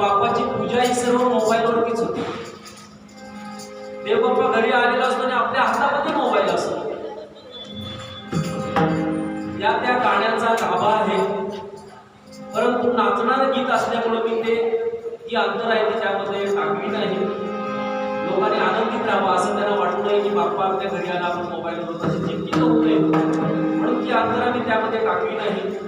बाप्पाची पूजा ही सर्व मोबाईलवरतीच होती. देवबाप्पा घरी आलेला असतो आणि आपल्या हातामध्ये मोबाईल असतो. या त्या गाण्याचा गाभा आहे. परंतु नाचणारं गीत असल्यामुळे मी ते ती अंतर आहे ती त्यामध्ये टाकली नाही. लोकांनी आनंदित राहावं असं त्यांना वाटू नये की बाप्पा आपल्या घरी आला आपण मोबाईलवर तशी चिंतित होऊ नये. म्हणून ती अंतर मी त्यामध्ये टाकली नाही.